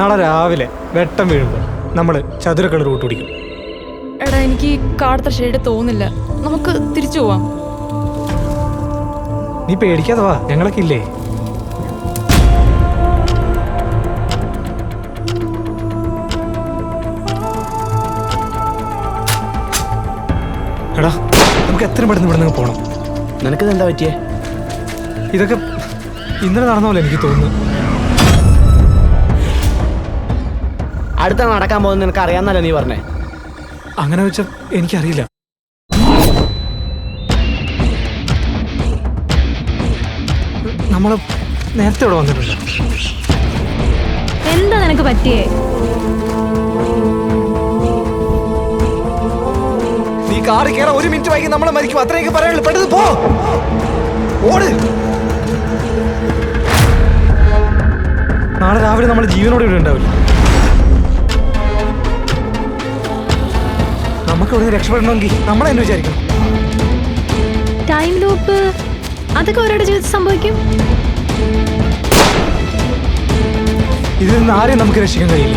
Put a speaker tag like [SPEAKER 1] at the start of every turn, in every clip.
[SPEAKER 1] നാളെ രാവിലെ വെട്ടം വീഴുമ്പോൾ നമ്മൾ ചതുരക്കളർ റൂട്ട് പിടിക്കും.
[SPEAKER 2] എടാ എനിക്ക് കാടത്തെ ഷെയ്ഡ് തോന്നില്ല. നമുക്ക് തിരിച്ചു പോവാം.
[SPEAKER 1] നീ പേടിക്കാതെ വാ ഞങ്ങളൊക്കെ ഇല്ലേ? എടാ നമുക്ക് എത്ര പെട്ടെന്ന് ഇവിടെ നിന്ന് പോകണം
[SPEAKER 3] നിനക്കിത് എന്താ പറ്റിയേ?
[SPEAKER 1] ഇതൊക്കെ ഇന്നലെ നടന്ന പോലെ എനിക്ക് തോന്നുന്നു.
[SPEAKER 3] അടുത്ത നടക്കാൻ പോകുന്നത് നിനക്ക് അറിയാന്നല്ലോ നീ പറഞ്ഞേ.
[SPEAKER 1] അങ്ങനെ വെച്ച എനിക്കറിയില്ല. നമ്മൾ നേരത്തെ ഇവിടെ വന്നിട്ടുണ്ട്.
[SPEAKER 4] എന്താ നിനക്ക് പറ്റിയേ?
[SPEAKER 1] നീ കാറി കയറാൻ ഒരു മിനിറ്റ് വൈകി നമ്മളെ മരിക്കും. അത്രയൊക്കെ പറയാനുള്ളൂ. പെട്ടെന്ന് പോ. ഓട്. നാളെ രാവിലെ നമ്മൾ ജീവനോടെ ഇവിടെ ഉണ്ടാവില്ല? നമുക്ക് ഇവിടെ രക്ഷപ്പെടണമെങ്കിൽ നമ്മൾ തന്നെ വിചാരിക്കണം.
[SPEAKER 4] ടൈം ലൂപ്പ് അതൊക്കെ അവരുടെ ജീവിതത്തിൽ സംഭവിക്കും?
[SPEAKER 1] ഇതിൽ നിന്ന് ആരെയും നമുക്ക് രക്ഷിക്കാൻ കഴിയില്ല.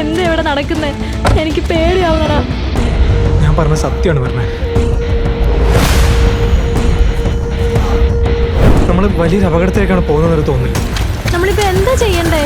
[SPEAKER 4] എന്താ ഇവിടെ നടക്കുന്നേ? എനിക്ക് പേടിയാവുന്നടാ.
[SPEAKER 1] ഞാൻ പറഞ്ഞ സത്യമാണ് പറഞ്ഞത് നമ്മൾ വലിയൊരു അപകടത്തിലേക്കാണ് പോകുന്നതെന്ന് തോന്നുന്നില്ല.
[SPEAKER 4] നമ്മളിപ്പോ എന്താ ചെയ്യണ്ടേ?